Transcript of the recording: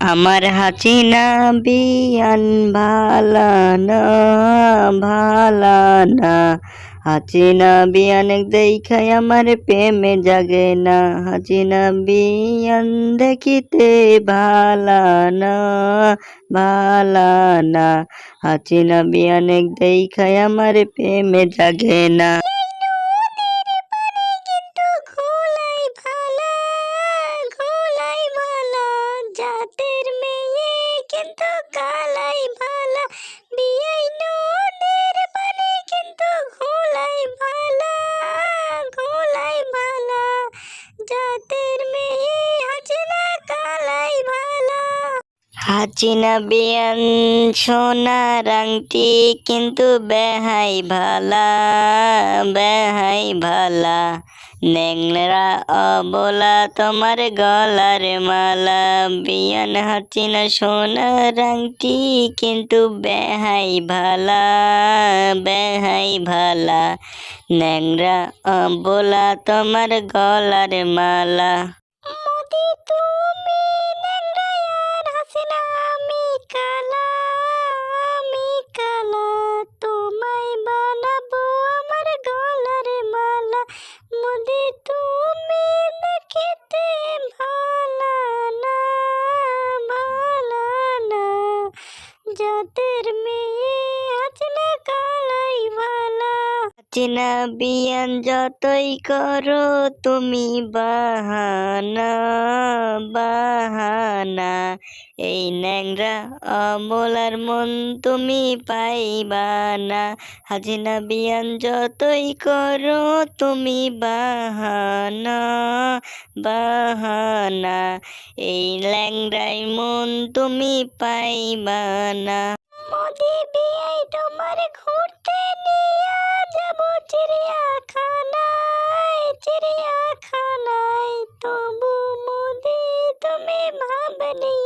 আমার হাসিনা বিয়ান ভালা না ভালা না। বিয়ান দেখাই আমার প্রেমে জাগে না। হাসিনা বিয়ান দেখিতে ভালা না ভালা না। বিয়ান দেখাই আমার প্রেমে জাগে না। জাতের মেয়ে কিন্তু কালাই ভালা হাসিনা বিয়ান সোনার আংটি, কিন্তু বেহাই ভালা বেহাই ভালা। নেংরা অবলা তোমার গলার মালা। বিয়ান হাচিনা সোনার আংটি, কিন্তু বেহাই ভালা বেহাই ভালা। নেংরা অবলা তোমার গলার মালা। তুমি जो में চিনা বিয়ান যতই করো, তুমি বাহানা বাহানা। এই ন্যাংরা অমলার মন তুমি পাইবা না। হাজিনা বিয়ান যতই করো, তুমি বাহানা বাহানা। এই ল্যাংরাই মন তুমি পাইবা না। তোমার ঘুরতে নিয়া চিড়িয়াখানায় চিড়িয়াখানায়। তবু মোদি তুমি ভাবনি